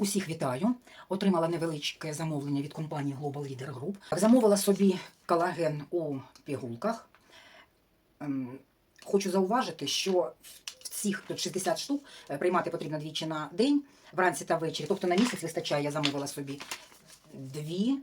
Усіх вітаю. Отримала невеличке замовлення від компанії Global Leader Group. Замовила собі колаген у пігулках. Ем, Хочу зауважити, що в цих тут 60 штук е, приймати потрібно двічі на день, вранці та ввечері. Тобто на місяць вистачає, я замовила собі дві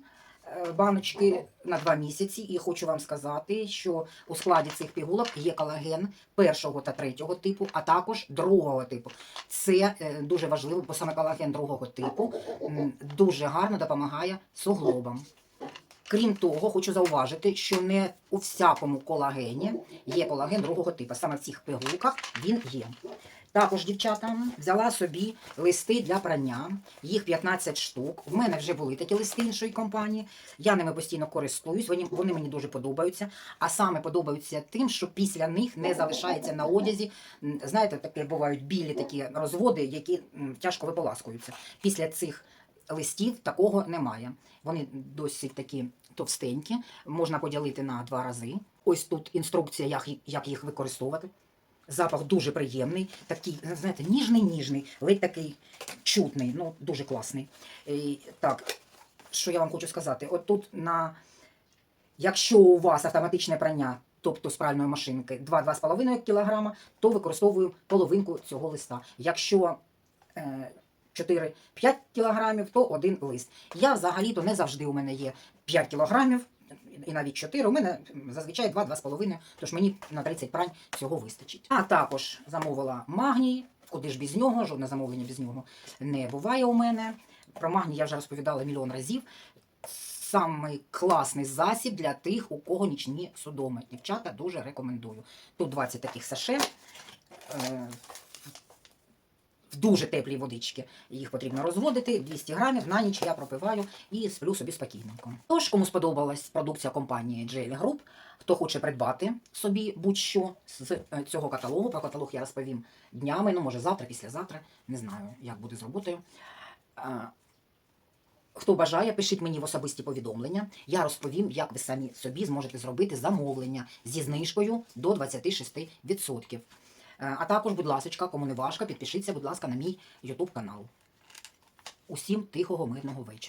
баночки на два місяці. І хочу вам сказати, що у складі цих пігулок є колаген першого та третього типу, а також другого типу. Це е, дуже важливо, бо саме колаген другого типу дуже гарно допомагає суглобам. Крім того, хочу зауважити, що не у всякому колагені є колаген другого типу. Саме в цих пігулках він є. Також, дівчата, взяла собі листи для прання. Їх 15 штук. В мене вже були такі листи іншої компанії. Я ними постійно користуюсь. Вони, вони мені дуже подобаються. А саме подобаються тим, що після них не залишається на одязі. Знаєте, такі бувають білі такі розводи, які тяжко виполаскуються. Після цих листів такого немає. Вони досить такі товстенькі, можна поділити на два рази. Ось тут інструкція, як їх використовувати. Запах дуже приємний, такий, знаєте, ніжний, ніжний, ледь такий чутний, ну дуже класний. І, так, що я вам хочу сказати? От тут на якщо у вас автоматичне прання, тобто з пральної машинки 2-2,5 кг, то використовую половинку цього листа. Якщо е, 4-5 кг, то один лист. Я взагалі-то не завжди у мене є 5 кг, і навіть 4, у мене зазвичай 2-2,5, тож мені на 30 прань цього вистачить. А також замовила магній, куди ж без нього, жодне замовлення без нього не буває у мене. Про магній я вже розповідала мільйон разів. Самий класний засіб для тих, у кого нічні судоми. Дівчата дуже рекомендую. Тут 20 таких саше. Дуже теплій водичці. Їх потрібно розводити 200 грамів на ніч я пропиваю і сплю собі спокійненько. Тож, кому сподобалась продукція компанії Jelly Group, хто хоче придбати собі будь-що з е, цього каталогу, про каталог я розповім днями, ну може завтра, післязавтра, не знаю, як буде з роботою. Е, Хто бажає, пишіть мені в особисті повідомлення. Я розповім, як ви самі собі зможете зробити замовлення зі знижкою до 26%. Е, А також, будь ласка, кому не важко, підпишіться, будь ласка, на мій YouTube канал. Усім тихого, мирного вечора.